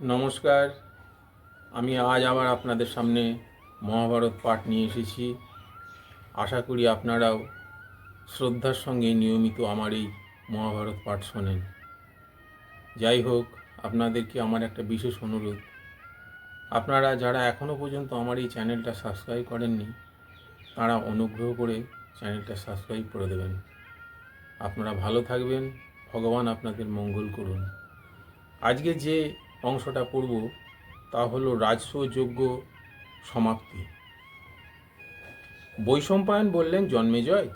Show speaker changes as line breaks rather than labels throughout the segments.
নমস্কার। আমি আজ আবার আপনাদের সামনে মহাভারত পাঠ নিয়ে এসেছি। আশা করি আপনারাও শ্রদ্ধার সঙ্গে নিয়মিত আমার এই মহাভারত পাঠ শোনেন। যাই হোক, আপনাদেরকে আমার একটা বিশেষ অনুরোধ। আপনারা যারা এখনও পর্যন্ত আমার এই চ্যানেলটা সাবস্ক্রাইব করেননি, তারা অনুগ্রহ করে চ্যানেলটা সাবস্ক্রাইব করে দেবেন। আপনারা ভালো থাকবেন, ভগবান আপনাদের মঙ্গল করুন। আজকে যে অংশটা পড়ব, তা হলো রাজস্ব যোগ্য সমাপ্তি। বৈশম্পায়ন বললেন জন্মেজয়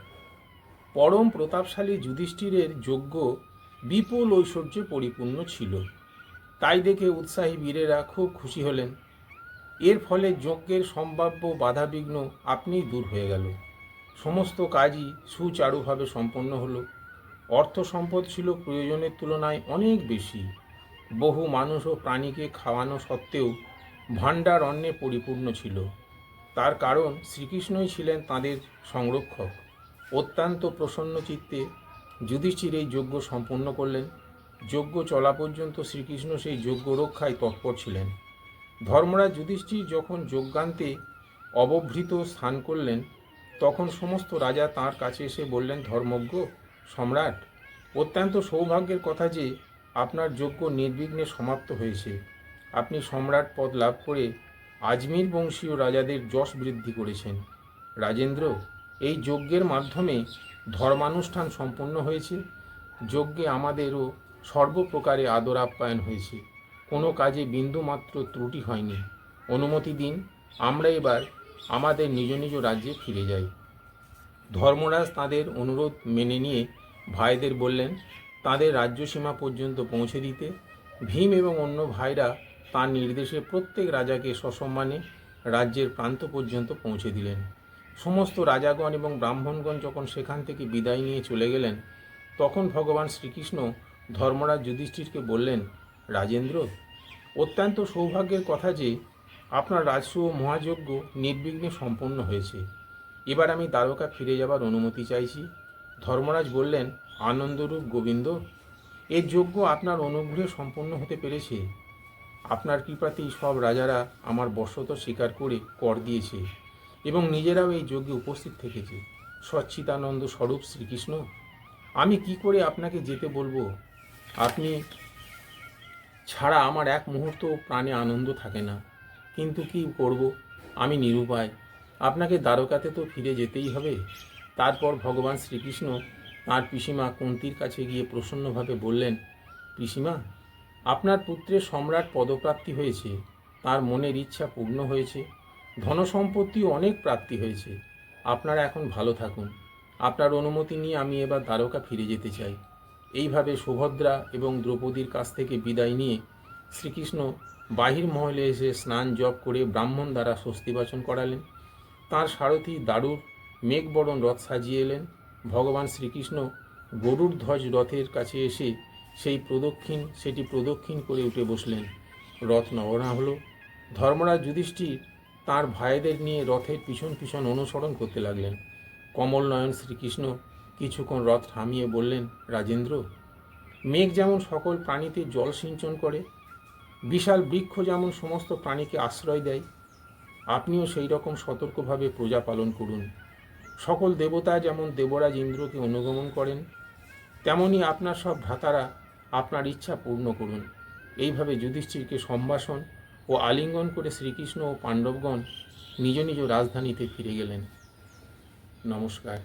পরম প্রতাপশালী যুধিষ্ঠিরের যজ্ঞ বিপুল ঐশ্বর্যে পরিপূর্ণ ছিল। তাই দেখে উৎসাহী বীরেরা খুব খুশি হলেন। এর ফলে যজ্ঞের সম্ভাব্য বাধাবিঘ্ন আপনিই দূর হয়ে গেল। সমস্ত কাজই সুচারুভাবে সম্পন্ন হলো। অর্থ সম্পদ ছিল প্রয়োজনের তুলনায় অনেক বেশি। বহু মানুষ ও প্রাণীকে খাওয়ানো সত্ত্বেও ভাণ্ডার অন্নে পরিপূর্ণ ছিল। তার কারণ শ্রীকৃষ্ণই ছিলেন তাদের সংরক্ষক। অত্যন্ত প্রসন্ন চিত্তে যুধিষ্ঠির এই যজ্ঞ সম্পন্ন করলেন। যজ্ঞ চলা পর্যন্ত শ্রীকৃষ্ণ সেই যজ্ঞ রক্ষায় তৎপর ছিলেন। ধর্মরাজ যুধিষ্ঠির যখন যজ্ঞান্তে অবভৃত স্থান করলেন, তখন সমস্ত রাজা তার কাছে এসে বললেন, ধর্মজ্ঞ, সম্রাট, অত্যন্ত সৌভাগ্যের কথা যে আপনার যজ্ঞ নির্বিঘ্নে সমাপ্ত হয়েছে। আপনি সম্রাট পদ লাভ করে আজমির বংশীয় রাজাদের যশ বৃদ্ধি করেছেন। রাজেন্দ্র, এই যজ্ঞের মাধ্যমে ধর্মানুষ্ঠান সম্পন্ন হয়েছে। যজ্ঞে আমাদেরও সর্বপ্রকারে আদর আপ্যায়ন হয়েছে। কোনো কাজে বিন্দুমাত্র ত্রুটি হয়নি। অনুমতি দিন, আমরা এবার আমাদের নিজ নিজ রাজ্যে ফিরে যাই। ধর্মরাজ তাদের অনুরোধ মেনে নিয়ে ভাইদের বললেন তাদের রাজ্যসীমা পর্যন্ত পৌঁছে দিতে ভীম এবং অন্য ভাইরা তার নির্দেশে প্রত্যেক রাজাকে সসম্মানে রাজ্যের প্রান্ত পর্যন্ত পৌঁছে দিলেন। সমস্ত রাজাগণ এবং ব্রাহ্মণগণ যখন সেখান থেকে বিদায় নিয়ে চলে গেলেন, তখন ভগবান শ্রীকৃষ্ণ ধর্মরাজ যুধিষ্ঠিরকে বললেন, রাজেন্দ্র, অত্যন্ত সৌভাগ্যের কথা যে আপনার রাজস্ব মহাযজ্ঞ নির্বিঘ্নে সম্পন্ন হয়েছে। এবার আমি দ্বারকা ফিরে যাবার অনুমতি চাইছি। ধর্মরাজ বললেন, আনন্দরূপ গোবিন্দ এর যজ্ঞ আপনার অনুগ্রহে সম্পন্ন হতে পেরেছে। আপনার কৃপাতেই সব রাজারা আমার বশত স্বীকার করে কর দিয়েছে এবং নিজেরাও এই যজ্ঞে উপস্থিত থেকেছে। সচ্চিদানন্দ স্বরূপ শ্রীকৃষ্ণ, আমি কি করে আপনাকে যেতে বলব? আপনি ছাড়া আমার এক মুহূর্ত প্রাণে আনন্দ থাকে না। কিন্তু কি করব? আমি নিরুপায়। আপনাকে দ্বারকাতে তো ফিরে যেতেই হবে। তারপর ভগবান শ্রীকৃষ্ণ তাঁর পিসিমা কুন্তির কাছে গিয়ে প্রসন্নভাবে বললেন, পিসিমা, আপনার পুত্রের সম্রাট পদপ্রাপ্তি হয়েছে, তার মনের ইচ্ছা পূর্ণ হয়েছে ধনসম্পত্তিও অনেক প্রাপ্তি হয়েছে, আপনারা এখন ভালো থাকুন। আপনার অনুমতি নিয়ে আমি এবার দ্বারকা ফিরে যেতে চাই। এইভাবে সুভদ্রা এবং দ্রৌপদীর কাছ থেকে বিদায় নিয়ে শ্রীকৃষ্ণ বাহির মহলে এসে স্নান জপ করে ব্রাহ্মণ দ্বারা স্বস্তিবাচন করালেন। তাঁর সারথী দারুর মেঘবরণ রথ সাজিয়ে এলেন। ভগবান শ্রীকৃষ্ণ গরুর ধ্বজ রথের কাছে এসে সেই প্রদক্ষিণ, সেটি প্রদক্ষিণ করে উঠে বসলেন। রথ নবনা হলো। ধর্মরাজ যুধিষ্ঠির তাঁর ভাইদের নিয়ে রথের পিছন পিছন অনুসরণ করতে লাগলেন। কমল নয়ন শ্রীকৃষ্ণ কিছুক্ষণ রথ থামিয়ে বললেন, রাজেন্দ্র, মেঘ যেমন সকল প্রাণীতে জল সিঞ্চন করে, বিশাল বৃক্ষ যেমন সমস্ত প্রাণীকে আশ্রয় দেয়, আপনিও সেই রকম সতর্কভাবে প্রজা পালন করুন। সকল দেবতা যেমন দেবরাজ ইন্দ্রকে অনুগমন করেন, তেমনি আপনার সব ভ্রাতারা আপনার ইচ্ছা পূর্ণ করুন। এইভাবে যুধিষ্ঠিরকে সম্ভাষণ ও আলিঙ্গন করে শ্রীকৃষ্ণ ও পাণ্ডবগণ নিজ নিজ রাজধানীতে ফিরে গেলেন। নমস্কার।